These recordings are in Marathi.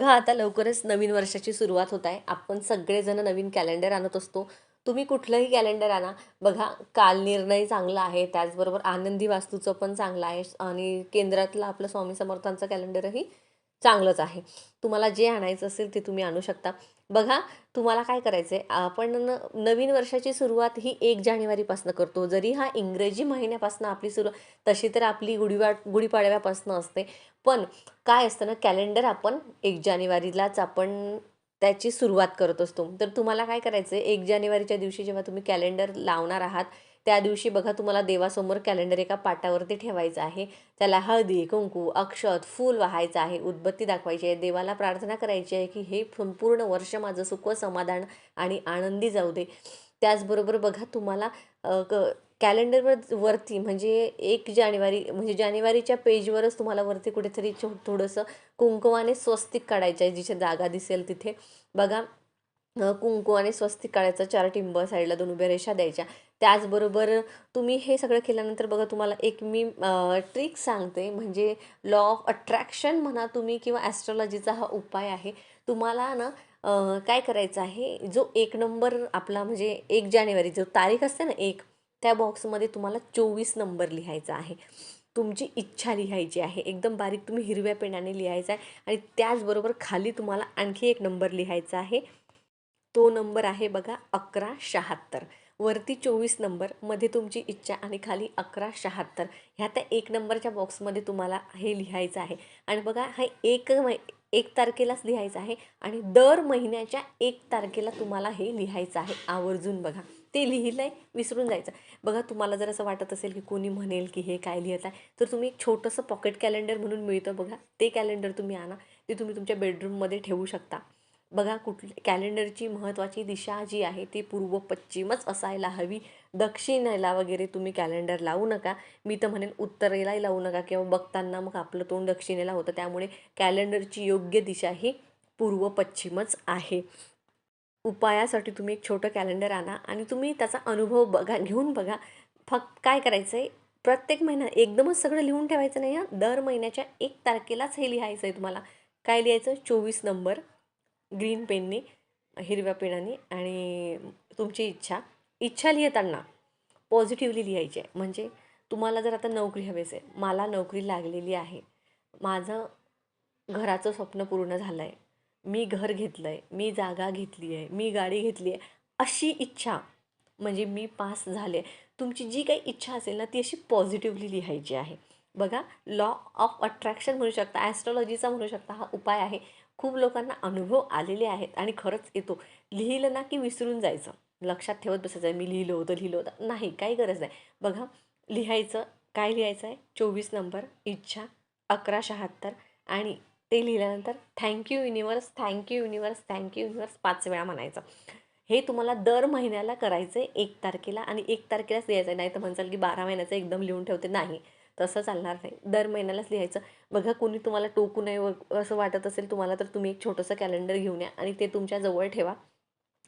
बघा आता लवकरच नवीन वर्षाची सुरुवात होत आहे. आपण सगळेजण नवीन कॅलेंडर आणत असतो. तुम्ही कुठलंही कॅलेंडर आणा. बघा काल निर्णय चांगला आहे त्याचबरोबर आनंदी वास्तूचं पण चांगलं आहे आणि केंद्रातलं आपलं स्वामी समर्थांचं कॅलेंडरही चांगलंच आहे. तुम्हाला जे आणायचं असेल ते तुम्ही आणू शकता. बघा तुम्हाला काय करायचं आहे आपण न नवीन वर्षाची सुरुवात ही एक जानेवारीपासून करतो. जरी हा इंग्रजी महिन्यापासून आपली सुरुवात तशी तर आपली गुढीवा गुढीपाडव्यापासून असते. पण काय असतं ना कॅलेंडर आपण एक जानेवारीलाच आपण त्याची सुरुवात करत असतो. तर तुम्हाला काय करायचं आहे एक जानेवारीच्या दिवशी जेव्हा तुम्ही कॅलेंडर लावणार आहात त्या दिवशी बघा तुम्हाला देवासमोर कॅलेंडर एका पाटावरती ठेवायचं आहे. त्याला हळदी कुंकू अक्षत फूल वाहायचं आहे. उदबत्ती दाखवायची आहे. देवाला प्रार्थना करायची आहे की हे संपूर्ण वर्ष माझं सुख समाधान आणि आनंदी जाऊ दे. त्याचबरोबर बघा तुम्हाला क कॅलेंडरवर वरती म्हणजे एक जानेवारी म्हणजे जानेवारीच्या पेजवरच तुम्हाला वरती कुठेतरी छो थोडंसं कुंकवाने स्वस्तिक काढायचं आहे. जिथे जागा दिसेल तिथे. बघा कुंकू आणि स्वस्तिक काढायचं चार टिंब साईडला दोन उभ्या रेषा द्यायच्या. त्याचबरोबर तुम्ही हे सगळं केल्यानंतर बघा तुम्हाला एक मी ट्रिक सांगते. म्हणजे लॉ ऑफ अट्रॅक्शन म्हणा तुम्ही किंवा ॲस्ट्रॉलॉजीचा हा उपाय आहे. तुम्हाला ना काय करायचं आहे? जो एक नंबर आपला म्हणजे एक जानेवारी जो तारीख असते ना एक त्या बॉक्समध्ये तुम्हाला चोवीस नंबर लिहायचा आहे. तुमची इच्छा लिहायची आहे. एकदम बारीक तुम्ही हिरव्या पेनाने लिहायचा आहे. आणि त्याचबरोबर खाली तुम्हाला आणखी एक नंबर लिहायचा आहे. तो नंबर आहे बघा अकरा शहात्तर. वरती चोवीस नंबरमध्ये तुमची इच्छा आणि खाली अकरा शहात्तर. ह्या त्या एक नंबरच्या बॉक्समध्ये तुम्हाला हे लिहायचं आहे. आणि बघा हा एक मै एक तारखेलाच लिहायचं आहे आणि दर महिन्याच्या एक तारखेला तुम्हाला हे लिहायचं आहे आवर्जून बघा. ते लिहिलं आहे विसरून जायचं. बघा तुम्हाला जर असं वाटत असेल की कोणी म्हणेल की हे काय लिहित आहे तर तुम्ही एक छोटंसं पॉकेट कॅलेंडर म्हणून मिळतं बघा. ते कॅलेंडर तुम्ही आणा. ते तुम्ही तुमच्या बेडरूममध्ये ठेवू शकता. बघा कुठली कॅलेंडरची महत्त्वाची दिशा जी आहे ती पूर्व पश्चिमच असायला हवी. दक्षिणेला वगैरे तुम्ही कॅलेंडर लावू नका. मी तर म्हणेन उत्तरेलाही लावू नका किंवा बघताना मग आपलं तोंड दक्षिणेला होतं. त्यामुळे कॅलेंडरची योग्य दिशा ही पूर्व पश्चिमच आहे. उपायासाठी तुम्ही एक छोटं कॅलेंडर आणा आणि तुम्ही त्याचा अनुभव बघा घेऊन बघा. फक्त काय करायचं आहे प्रत्येक महिना एकदमच सगळं लिहून ठेवायचं नाही हां. दर महिन्याच्या एक तारखेलाच हे लिहायचं आहे तुम्हाला. काय लिहायचं? चोवीस नंबर. ग्रीन पेनने हिरव्या पेनाने आणि तुमची इच्छा. इच्छा लिहिताना पॉझिटिव्हली लिहायची आहे. म्हणजे तुम्हाला जर आता नोकरी हवी असेल मला नोकरी लागलेली आहे. माझं घराचं स्वप्न पूर्ण झालं आहे मी घर घेतलं आहे मी जागा घेतली आहे मी गाडी घेतली आहे अशी इच्छा म्हणजे मी पास झाले. तुमची जी काही इच्छा असेल ना ती अशी पॉझिटिव्हली लिहायची आहे. बघा लॉ ऑफ अट्रॅक्शन म्हणू शकता ॲस्ट्रॉलॉजीचा म्हणू शकता हा उपाय आहे. खूप लोकांना अनुभव आलेले आहेत आणि खरंच येतो. लिहिलं ना की विसरून जायचं. लक्षात ठेवत बसायचं आहे मी लिहिलं होतं लिहिलं होतं. नाही काही गरज नाही. बघा लिहायचं काय लिहायचं आहे? चोवीस नंबर इच्छा अकरा शहात्तर आणि ते लिहिल्यानंतर thank you universe thank you universe thank you universe पाच वेळा म्हणायचं. हे तुम्हाला दर महिन्याला करायचं आहे एक तारखेला आणि एक तारखेलाच लिहायचं आहे नाही तर म्हणसाल की बारा महिन्याचं एकदम लिहून ठेवते. नाही. तसं चालणार नाही. दर महिन्यालाच लिहायचं. बघा कुणी तुम्हाला टोकू नये व असं वाटत असेल तुम्हाला तर तुम्ही एक छोटंसं कॅलेंडर घेऊन या आणि ते तुमच्या जवळ ठेवा.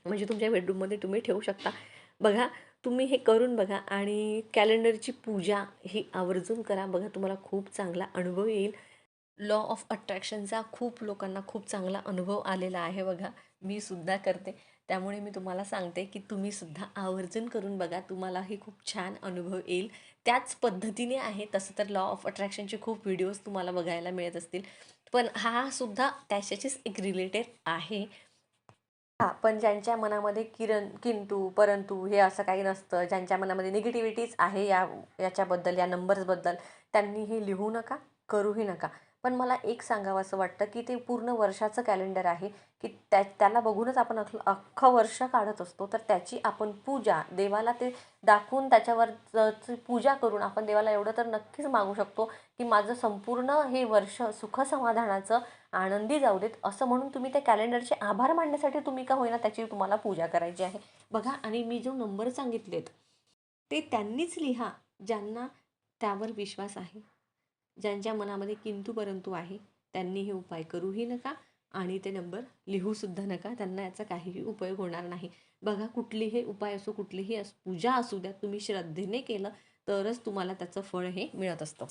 म्हणजे तुमच्या बेडरूममध्ये तुम्ही ठेवू शकता. बघा तुम्ही हे करून बघा आणि कॅलेंडरची पूजा ही आवर्जून करा. बघा तुम्हाला खूप चांगला अनुभव येईल. लॉ ऑफ अट्रॅक्शनचा खूप लोकांना खूप चांगला अनुभव आलेला आहे बघा. मी सुद्धा करते. त्यामुळे मी तुम्हाला सांगते की तुम्हीसुद्धा आवर्जन आवर्जून करून बघा तुम्हालाही खूप छान अनुभव येईल. त्याच पद्धतीने आहे तसं तर लॉ ऑफ अट्रॅक्शनचे खूप व्हिडिओज तुम्हाला बघायला मिळत असतील. पण हा सुद्धा त्याच्याशीच एक रिलेटेड आहे. हा पण ज्यांच्या मनामध्ये किरण किंतू परंतु हे असं काही नसतं ज्यांच्या मनामध्ये निगेटिव्हिटीज आहे या याच्याबद्दल या नंबर्सबद्दल त्यांनी हे लिहू नका करूही नका. पण मला एक सांगावं असं वाटतं की ते पूर्ण वर्षाचं कॅलेंडर आहे की त्या त्याला बघूनच आपण अख अख्खं वर्ष काढत असतो. तर त्याची आपण पूजा देवाला ते दाखवून त्याच्यावर पूजा करून आपण देवाला एवढं तर नक्कीच मागू शकतो की माझं संपूर्ण हे वर्ष सुखसमाधानाचं आनंदी जाऊ देत. असं म्हणून तुम्ही त्या कॅलेंडरचे आभार मांडण्यासाठी तुम्ही का होईना त्याची तुम्हाला पूजा करायची आहे. बघा आणि मी जो नंबर सांगितलेत ते त्यांनीच लिहा ज्यांना त्यावर विश्वास आहे. ज्यांच्या मनामध्ये किंतू परंतु आहे त्यांनी हे उपाय करूही नका आणि ते नंबर लिहूसुद्धा नका. त्यांना याचा काहीही उपयोग होणार नाही. बघा कुठलीही उपाय असो कुठलीही पूजा असू द्या तुम्ही श्रद्धेने केलं तरच तुम्हाला त्याचं फळ हे मिळत असतं.